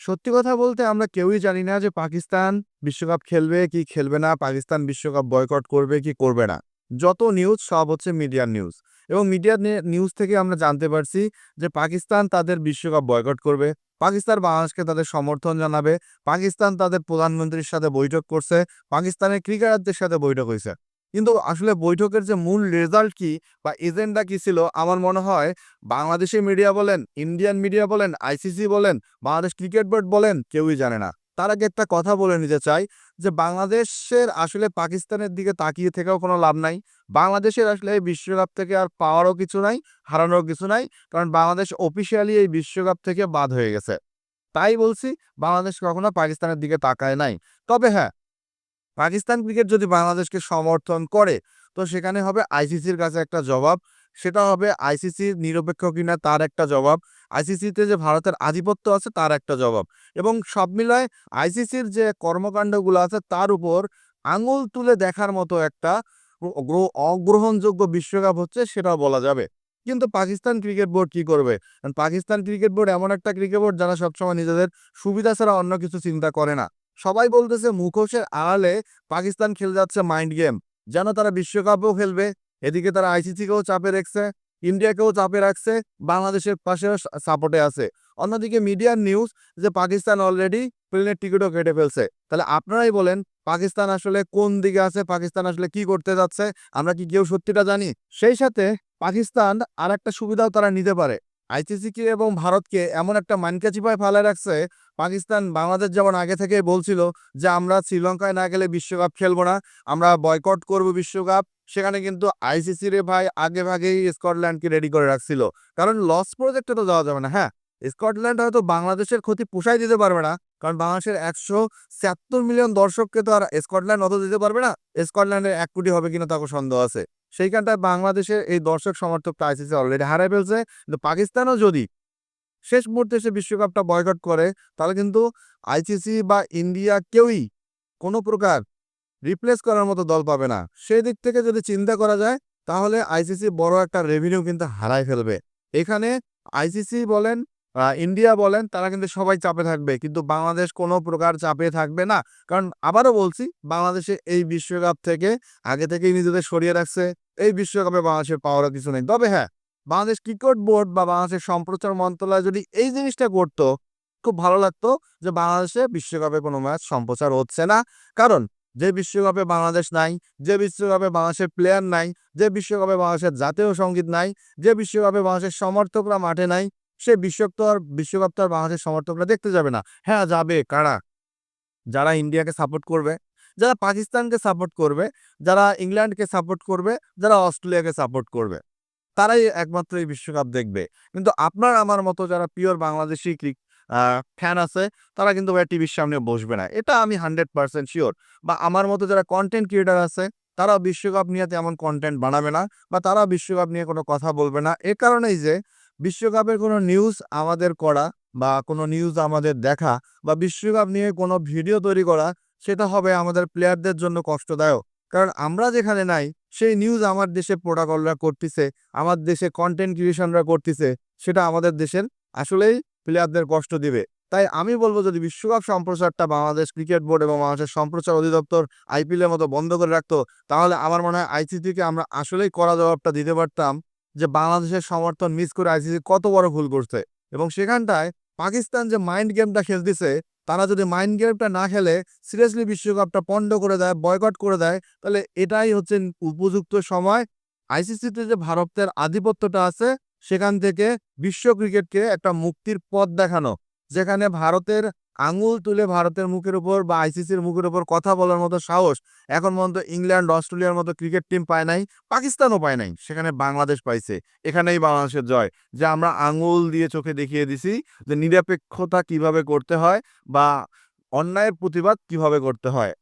সত্যি কথা বলতে আমরা কেউই জানি না যে পাকিস্তান বিশ্বকাপ খেলবে কি খেলবে না, পাকিস্তান বিশ্বকাপ বয়কট করবে কি করবে না। যত নিউজ সব হচ্ছে মিডিয়ার নিউজ এবং মিডিয়ার নিউজ থেকে আমরা জানতে পারছি যে পাকিস্তান তাদের বিশ্বকাপ বয়কট করবে, পাকিস্তান বাংলাদেশকে তাদের সমর্থন জানাবে, পাকিস্তান তাদের প্রধানমন্ত্রীর সাথে বৈঠক করছে, পাকিস্তানের ক্রিকেটারদের সাথে বৈঠক হয়েছে। কিন্তু আসলে বৈঠকের যে মূল রেজাল্ট কি বা এজেন্ডা কি ছিল, আমার মনে হয় বাংলাদেশি মিডিয়া বলেন ইন্ডিয়ান মিডিয়া বলেন আইসিসি বলেন, বাংলাদেশ ক্রিকেট বোর্ড বলেন, কেউই জানে না। তার আগে একটা কথা বলে নিতে চাই যে, বাংলাদেশের আসলে পাকিস্তানের দিকে তাকিয়ে থেকেও কোনো লাভ নাই। বাংলাদেশের আসলে এই বিশ্বকাপ থেকে আর পাওয়ারও কিছু নাই হারানোর কিছু নাই, কারণ বাংলাদেশ অফিসিয়ালি এই বিশ্বকাপ থেকে বাদ হয়ে গেছে। তাই বলছি, বাংলাদেশ কখনো পাকিস্তানের দিকে তাকায় নাই। তবে হ্যাঁ পাকিস্তান ক্রিকেট যদি বাংলাদেশকে সমর্থন করে, তো সেখানে হবে আইসিসির কাছে একটা জবাব। সেটা হবে আইসিসির নিরপেক্ষ কিনা তার একটা জবাব। আইসিসিতে যে ভারতের আধিপত্য আছে তার একটা জবাব। এবং সব মিলায় আইসিসির যে কর্মকাণ্ডগুলো আছে তার উপর আঙুল তুলে দেখার মতো একটা অগ্রহণযোগ্য বিশ্বকাপ হচ্ছে সেটাও বলা যাবে। কিন্তু পাকিস্তান ক্রিকেট বোর্ড কি করবে? পাকিস্তান ক্রিকেট বোর্ড এমন একটা ক্রিকেট বোর্ড যারা সবসময় নিজেদের সুবিধা ছাড়া অন্য কিছু চিন্তা করে না। সবাই বলতেছে মুখোশের আড়ালে পাকিস্তান খেলে যাচ্ছে মাইন্ড গেম যেন তারা বিশ্বকাপও খেলবে। এদিকে তারা আইসিসিকেও চাপে রাখছে, ইন্ডিয়াকেও চাপে রাখছে, বাংলাদেশের পাশেও সাপোর্টে আছে। অন্যদিকে মিডিয়ার নিউজ যে পাকিস্তান অলরেডি প্লেনের টিকিটও কেটে ফেলছে। তাহলে আপনারাই বলেন, পাকিস্তান আসলে কোন দিকে আছে, পাকিস্তান আসলে কি করতে যাচ্ছে, আমরা কি কেউ সত্যিটা জানি? সেই সাথে পাকিস্তান আর একটা সুবিধাও তারা নিতে পারে। আইসিসিকে এবং ভারতকে এমন একটা মানকাচিপায় ফেলে রাখছে, পাকিস্তান বাংলাদেশ যেমন আগে থেকে বলছিল যে, আমরা শ্রীলঙ্কায় না গেলে বিশ্বকাপ খেলব না, আমরা বয়কট করব বিশ্বকাপ। সেখানে কিন্তু আইসিসি রে ভাই আগে ভাগেই স্কটল্যান্ডকে রেডি করে রাখছিল। কারণ লস প্রজেক্টে তো যাওয়া যাবে না হ্যাঁ? স্কটল্যান্ড হয়তো বাংলাদেশের ক্ষতি পোষাই দিতে পারবে না। কারণ বাংলাদেশের একশো ছিয়াত্তর মিলিয়ন দর্শককে তো আর স্কটল্যান্ড অত দিতে পারবে না। স্কটল্যান্ডের এক কোটি হবে কিনা তাকে সন্দেহ আছে। সেইখানটায় বাংলাদেশের এই দর্শক সমর্থকটা আইসিসি অলরেডি হারাই ফেলছে। কিন্তু পাকিস্তানও যদি শেষ মুহূর্তে এসে বিশ্বকাপটা বয়কট করে, তাহলে কিন্তু আইসিসি বা ইন্ডিয়া কেউই কোনো প্রকার রিপ্লেস করার মতো দল পাবে না। সেই দিক থেকে যদি চিন্তা করা যায়, তাহলে আইসিসি বড় একটা রেভিনিউ কিন্তু হারাই ফেলবে। এখানে আইসিসি বলেন ইন্ডিয়া বলেন, তারা কিন্তু সবাই চাপে থাকবে। কিন্তু বাংলাদেশ কোনো প্রকার চাপে থাকবে না। কারণ আবারও বলছি, বাংলাদেশে এই বিশ্বকাপ থেকে, আগে থেকেই নিজেদের সরিয়ে রাখছে। এই বিশ্বকাপে বাংলাদেশের পাওয়ারও কিছু নেই। তবে হ্যাঁ বাংলাদেশ ক্রিকেট বোর্ড বা বাংলাদেশের সম্প্রচার মন্ত্রণালয় যদি এই জিনিসটা করতো, খুব ভালো লাগতো যে বাংলাদেশে বিশ্বকাপে কোনো ম্যাচ সম্প্রচার হচ্ছে না। কারণ যে বিশ্বকাপে বাংলাদেশ নাই, যে বিশ্বকাপে বাংলাদেশের প্লেয়ার নাই, যে বিশ্বকাপে বাংলাদেশের জাতীয় সংগীত নাই, যে বিশ্বকাপে বাংলাদেশের সমর্থকরা মাঠে নাই সে বিশ্বকাপ তো আর বিশ্বকাপ তো আর বাংলাদেশের সমর্থকরা দেখতে যাবে না। হ্যাঁ যাবে। কারা? যারা ইন্ডিয়াকে সাপোর্ট করবে, যারা পাকিস্তানকে সাপোর্ট করবে, যারা ইংল্যান্ডকে সাপোর্ট করবে, যারা অস্ট্রেলিয়াকে সাপোর্ট করবে, তারাই একমাত্র এই বিশ্বকাপ দেখবে। কিন্তু আপনার আমার মতো যারা পিওর বাংলাদেশি ফ্যান আছে, তারা কিন্তু ভাই টিভির সামনে বসবে না। এটা আমি হান্ড্রেড পার্সেন্ট শিওর বা আমার মতো যারা কন্টেন্ট ক্রিয়েটার আছে তারা বিশ্বকাপ নিয়ে তেমন কন্টেন্ট বানাবে না বা তারা বিশ্বকাপ নিয়ে কোনো কথা বলবে না। এ কারণেই যে বিশ্বকাপের কোনো নিউজ আমাদের করা বা কোনো নিউজ আমাদের দেখা বা বিশ্বকাপ নিয়ে কোনো ভিডিও তৈরি করা, সেটা হবে আমাদের প্লেয়ারদের জন্য কষ্টদায়ক। কারণ আমরা যেখানে নাই, সেই নিউজ আমার দেশে প্রোটাকলরা করতেছে, আমার দেশে কন্টেন্ট ক্রিয়েশনরা করতেছে, সেটা আমাদের দেশের আসলেই প্লেয়ারদের কষ্ট দিবে। তাই আমি বলব যদি বিশ্বকাপ সম্প্রচারটা বাংলাদেশ ক্রিকেট বোর্ড এবং বাংলাদেশের সম্প্রচার অধিদপ্তর আইপিএলের মতো বন্ধ করে রাখতো, তাহলে আমার মনে হয় আইসিসিকে আমরা আসলেই করা জবাবটা দিতে পারতাম যে বাংলাদেশের সমর্থন মিস করে আইসিসি কত বড় ভুল করছে। এবং সেখানটায় পাকিস্তান যে মাইন্ড গেমটা খেলতেছে তারা যদি মাইন্ড গেমটা না খেলে সিরিয়াসলি বিশ্বকাপটা পণ্ড করে দেয় বয়কট করে দেয়, তাহলে এটাই হচ্ছে উপযুক্ত সময়। আইসিসিতে যে ভারতের আধিপত্যটা আছে, সেখান থেকে বিশ্ব ক্রিকেটকে একটা মুক্তির পথ দেখানো, যেখানে ভারতের আঙুল তুলে ভারতের মুখের উপর বা আইসিসির মুখের উপর কথা বলার মতো সাহস এখন পর্যন্ত ইংল্যান্ড, অস্ট্রেলিয়ার মতো ক্রিকেট টিম পায় নাই, পাকিস্তানও পায় নাই, সেখানে বাংলাদেশ পাইছে, এখানেই বাংলাদেশের জয়, যে আমরা আঙুল দিয়ে চোখে দেখিয়ে দিছি যে নিরপেক্ষতা কীভাবে করতে হয় বা অন্যায়ের প্রতিবাদ কীভাবে করতে হয়।